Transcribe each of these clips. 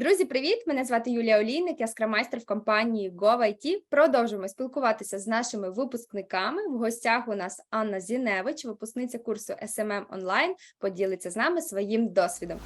Друзі, привіт! Мене звати Юлія Олійник, я скрамайстер в компанії GoVIT. Продовжуємо спілкуватися з нашими випускниками. В гостях у нас Анна Зіневич, випускниця курсу SMM Online, поділиться з нами своїм досвідом.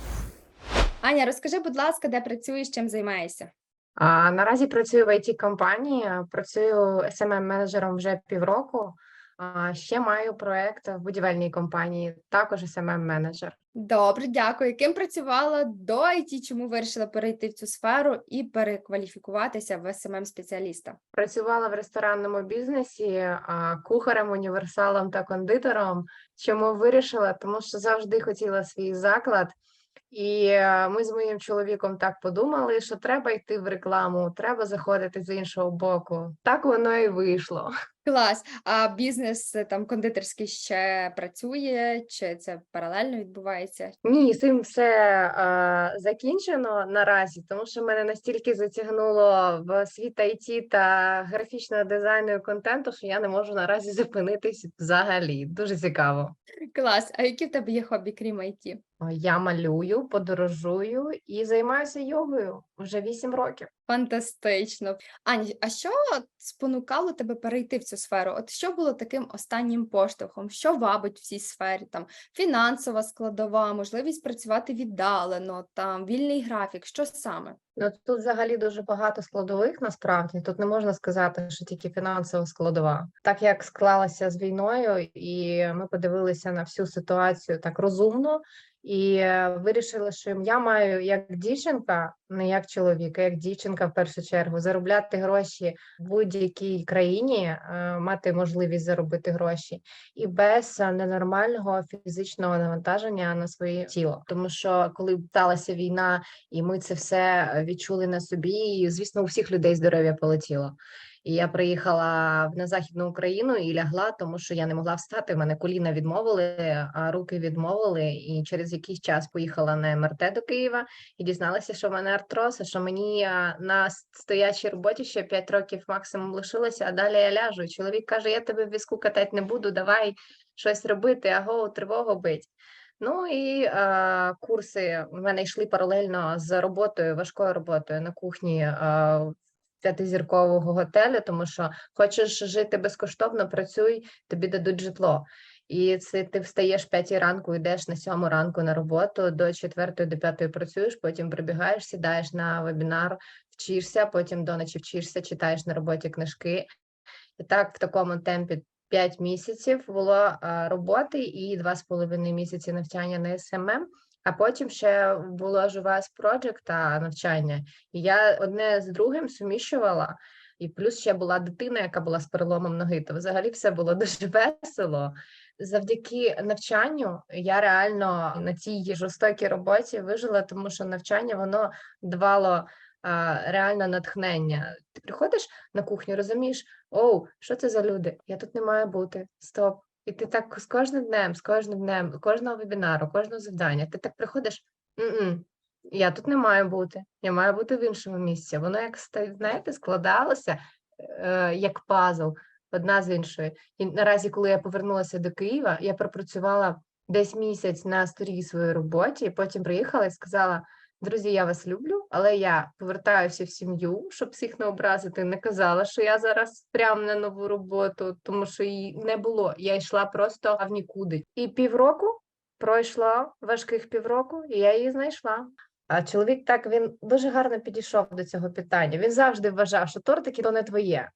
Аня, розкажи, будь ласка, де працюєш, чим займаєшся? А, наразі працюю в it компанії працюю smm менеджером вже півроку. А, ще маю проект в будівельній компанії, також smm менеджер Добре, дякую. Яким працювала до IT, чому вирішила перейти в цю сферу і перекваліфікуватися в smm спеціаліста? Працювала в ресторанному бізнесі, кухарем, універсалом та кондитером. Чому вирішила? Тому що завжди хотіла свій заклад. І е, ми з моїм чоловіком так подумали, що треба йти в рекламу, треба заходити з іншого боку. Так воно і вийшло. Клас. А бізнес е, там кондитерський ще працює, чи це паралельно відбувається? Ні, з цим все е, закінчено наразі, тому що мене настільки затягнуло в світ IT та графічного дизайну і контенту, що я не можу наразі зупинитись взагалі. Дуже цікаво. Клас. А які в тебе є хобі, крім IT? О, Я малюю, подорожую і займаюся йогою вже 8 років. Фантастично. Ані, а що спонукало тебе перейти в цю сферу? От що було таким останнім поштовхом? Що вабить в цій сфері? Там фінансова складова, можливість працювати віддалено, там вільний графік. Що саме? Ну тут взагалі дуже багато складових насправді. Тут не можна сказати, що тільки фінансова складова. Так як склалася з війною, і ми подивилися на всю ситуацію так розумно. І вирішили, що я маю як дівчинка, не як чоловік, а як дівчинка в першу чергу заробляти гроші в будь-якій країні, е, мати можливість заробити гроші і без ненормального фізичного навантаження на своє тіло. Тому що коли сталася війна, і ми це все відчули на собі, і звісно, у всіх людей здоров'я полетіло. І я приїхала на західну Україну і лягла, тому що я не могла встати. Мене коліна відмовили, а руки відмовили. І через якийсь час поїхала на МРТ до Києва і дізналася, що в мене артроз, а що мені на стоячій роботі ще 5 років максимум лишилося, а далі я ляжу. Чоловік каже: Я тебе в візку катати не буду, давай щось робити, аго, тривогу бить. Ну і е, курси в мене йшли паралельно з роботою, важкою роботою на кухні е, п'ятизіркового готелю, тому що хочеш жити безкоштовно, працюй, тобі дадуть житло. І це ти встаєш п'ятій ранку, йдеш на сьому ранку на роботу, до четвертої, до п'ятої працюєш, потім прибігаєш, сідаєш на вебінар, вчишся, потім до ночі вчишся, читаєш на роботі книжки. І так в такому темпі 5 місяців було роботи і 2,5 місяці навчання на СММ. А потім ще було JVS Project та навчання. І я одне з другим суміщувала, і плюс ще була дитина, яка була з переломом ноги. То взагалі все було дуже весело. Завдяки навчанню я реально на цій жорстокій роботі вижила, тому що навчання воно давало а, реально натхнення. Ти приходиш на кухню, розумієш, оу, що це за люди? Я тут не маю бути. Стоп. І ти так з кожним днем, з кожним днем, кожного вебінару, кожного завдання, ти так приходиш, М-м, я тут не маю бути, я маю бути в іншому місці. Воно як знаєте, складалося е, як пазл одна з іншою. І наразі, коли я повернулася до Києва, я пропрацювала десь місяць на старій своїй роботі, потім приїхала і сказала: друзі, я вас люблю, але я повертаюся в сім'ю, щоб всіх не образити. Не казала, що я зараз прям на нову роботу, тому що її не було. Я йшла просто в нікуди. І півроку пройшло важких півроку, і я її знайшла. А чоловік так він дуже гарно підійшов до цього питання. Він завжди вважав, що тортики то не твоє.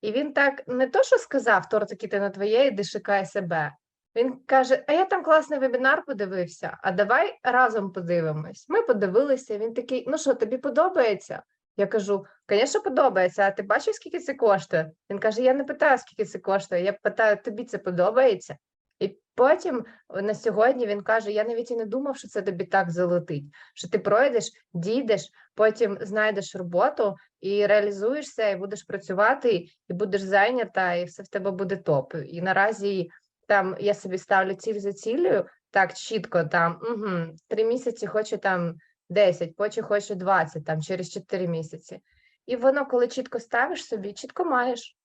І він так не то, що сказав, тортики ти не твоє, іди шукай себе. Він каже: А я там класний вебінар подивився, а давай разом подивимось. Ми подивилися. Він такий: Ну що, тобі подобається? Я кажу: звісно, подобається. А ти бачиш, скільки це коштує? Він каже: Я не питаю, скільки це коштує. Я питаю, тобі це подобається? І потім на сьогодні він каже: Я навіть і не думав, що це тобі так залетить. Що ти пройдеш, дійдеш, потім знайдеш роботу і реалізуєшся, і будеш працювати, і будеш зайнята, і все в тебе буде топ. І наразі там я собі ставлю ціль за цілею, так чітко там угу, три місяці хочу там 10, потім хочу 20, там через 4 місяці. І воно, коли чітко ставиш собі, чітко маєш.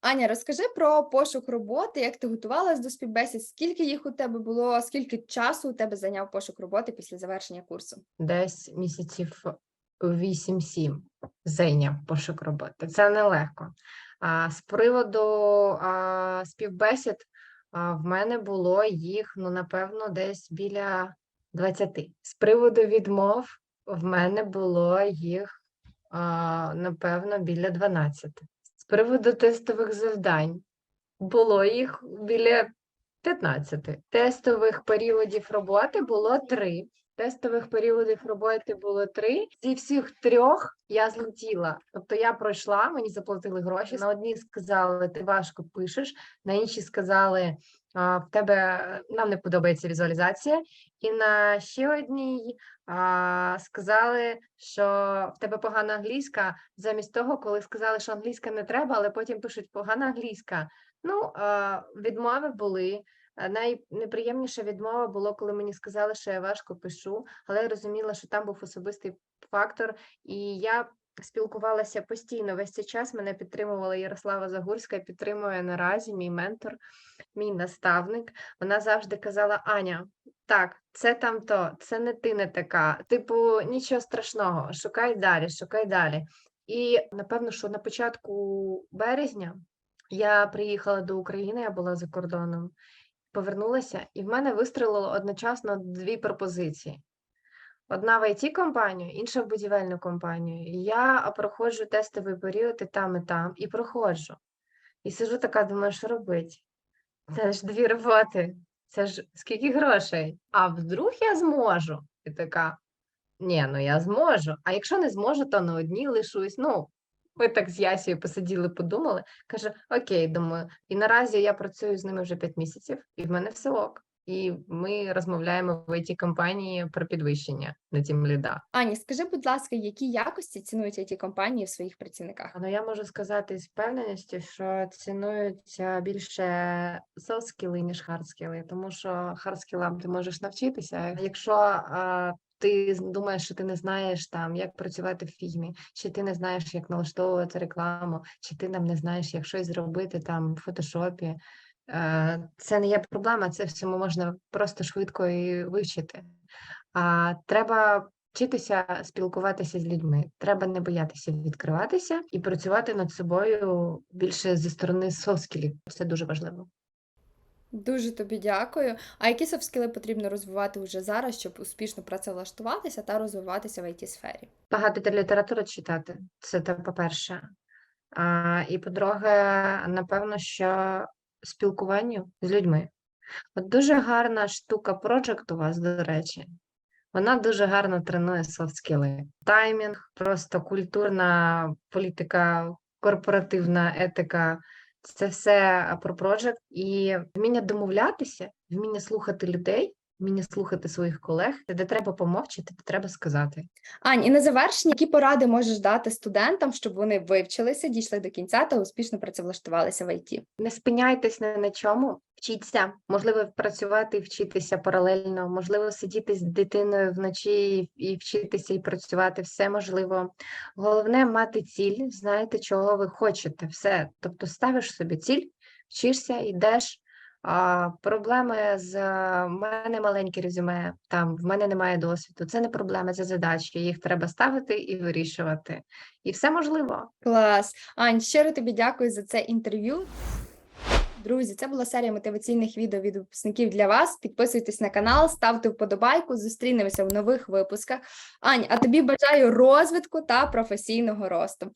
Аня, розкажи про пошук роботи, як ти готувалась до співбесід, скільки їх у тебе було, скільки часу у тебе зайняв пошук роботи після завершення курсу? Десь місяців 8-7 зайняв пошук роботи. Це нелегко. А з приводу а, співбесід, в мене було їх, ну, напевно, десь біля 20. З приводу відмов, в мене було їх, напевно, біля 12. З приводу тестових завдань було їх біля 15. Тестових періодів роботи було 3. Тестових періодів роботи було три. Зі всіх трьох я злетіла. Тобто я пройшла, мені заплатили гроші. На одній сказали, ти важко пишеш, на іншій сказали, в тебе нам не подобається візуалізація. І на ще одній а, сказали, що в тебе погана англійська, замість того, коли сказали, що англійська не треба, але потім пишуть погана англійська. Ну, а, відмови були. Найнеприємніша відмова було, коли мені сказали, що я важко пишу, але я розуміла, що там був особистий фактор, і я спілкувалася постійно. Весь цей час мене підтримувала Ярослава Загурська, підтримує наразі мій ментор, мій наставник. Вона завжди казала: Аня, так, це там то, це не ти не така. Типу, нічого страшного, шукай далі, шукай далі. І напевно, що на початку березня я приїхала до України, я була за кордоном повернулася, і в мене вистрілило одночасно дві пропозиції. Одна в it компанію інша в будівельну компанію. Я проходжу тестовий період і там, і там, і проходжу. І сижу така, думаю, що робити? Це ж дві роботи, це ж скільки грошей? А вдруг я зможу? І така, ні, ну я зможу. А якщо не зможу, то на одній лишусь. Ну, ми так з Ясією посиділи, подумали. Каже: Окей, думаю, і наразі я працюю з ними вже 5 місяців, і в мене все ок. І ми розмовляємо в it компанії про підвищення на тім ліда. Ані, скажи, будь ласка, які якості цінують it компанії в своїх працівниках? Ну я можу сказати з впевненістю, що цінуються більше soft скіли, ніж hard тому що hard ти можеш навчитися. Якщо а, ти думаєш, що ти не знаєш там, як працювати в фільмі, чи ти не знаєш, як налаштовувати рекламу, чи ти там не знаєш, як щось зробити там в фотошопі. е, Це не є проблема, це всьому можна просто швидко і вивчити. А треба вчитися спілкуватися з людьми. Треба не боятися відкриватися і працювати над собою більше зі сторони софт-скілів. Це дуже важливо. Дуже тобі дякую. А які софт-скіли потрібно розвивати вже зараз, щоб успішно працевлаштуватися та розвиватися в it сфері? Багато літератури читати. Це те, по-перше. А, і по-друге, напевно, що спілкуванню з людьми. От дуже гарна штука Project у вас, до речі. Вона дуже гарно тренує софт-скіли. Таймінг, просто культурна політика, корпоративна етика. Це все про проджект. І вміння домовлятися, вміння слухати людей, вміння слухати своїх колег, де треба помовчати, де треба сказати. Ань, і на завершення, які поради можеш дати студентам, щоб вони вивчилися, дійшли до кінця та успішно працевлаштувалися в IT? Не спиняйтесь ні на чому, вчіться. Можливо, працювати і вчитися паралельно, можливо, сидіти з дитиною вночі і вчитися і працювати. Все можливо. Головне мати ціль, знаєте, чого ви хочете. Все. Тобто ставиш собі ціль, вчишся, йдеш. А, проблеми з е, мене маленьке резюме, там в мене немає досвіду. Це не проблема, це задачі. Їх треба ставити і вирішувати. І все можливо. Клас. Ань, щиро тобі дякую за це інтерв'ю. Друзі, це була серія мотиваційних відео від випускників для вас. Підписуйтесь на канал, ставте вподобайку. Зустрінемося в нових випусках. Ань, а тобі бажаю розвитку та професійного росту.